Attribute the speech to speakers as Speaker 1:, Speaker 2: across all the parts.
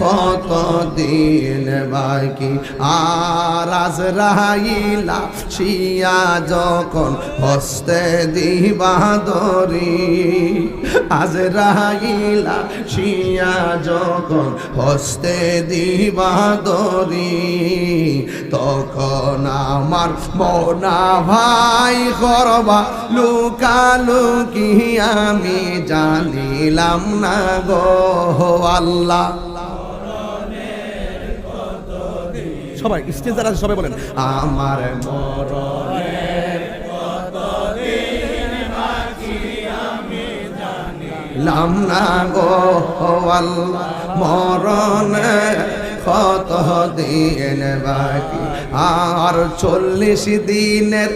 Speaker 1: কতদিন বাকি। আর আজরাইলা শিয়া যখন হস্তে দিবা দরি আজ আজরাইলা শিয়া যখন হস্তে দিবাদরি। তখন আমার মনা ভাই করবা লুকালুকি, আমি জানিলাম না গো আল্লাহ। সবাই স্টেজ যারা সবাই বলেন, আমার মরণের লাম না গো আল্লাহ কত দিন বাকি? আর চল্লিশ দিনের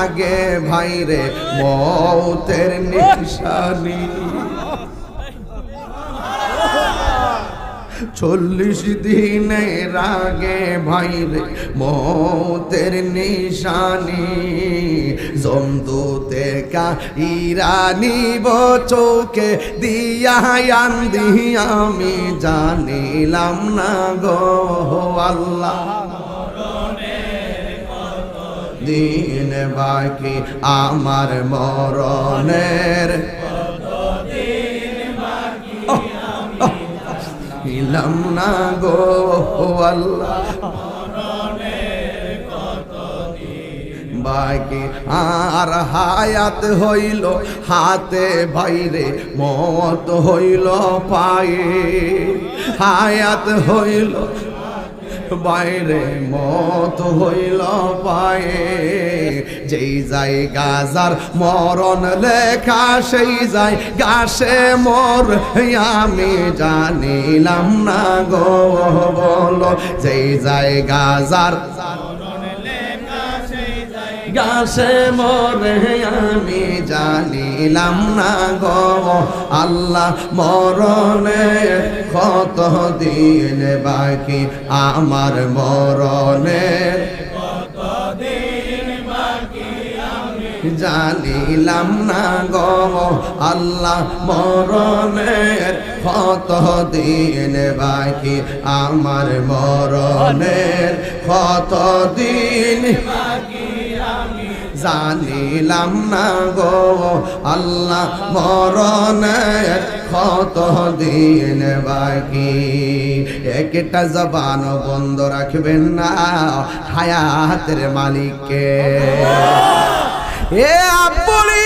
Speaker 1: আগে ভাইরে, মৌতের নিশানি। চল্লিশ দিনের আগে ভাইরে, মতের নিশানি। জমদুতে কা ইরানি চোখে দিয়া আন্দি আমি জানিলাম না গো আল্লাহ। দিন বাকি আমার মরণের ইলাম না গো বাকি আর হায়াত হইল, হাতে বাইরে মত হইল পায়ে। হায়াত হইল, বাইরে মত হইল পায়ে। যেই যাই গাজার মরণ লেখা, সেই যাই গাছে মর। আমি জানিলাম না গো, বলো, যেই যাই গাজার গাছে মরে। আমি জানিলাম না গো, আল্লাহ মরণে কত দিন বাকি? আমার মরণের জানিলাম না গো, আল্লাহ মরণের কত দিন বাকি, আমার মরণের কত দিন জানিলাম না গো, আল্লাহ মরণের কত দিন বাকি। একটা জবান বন্ধ রাখবেন না, হায়াতের মালিককে। Yeah, bully!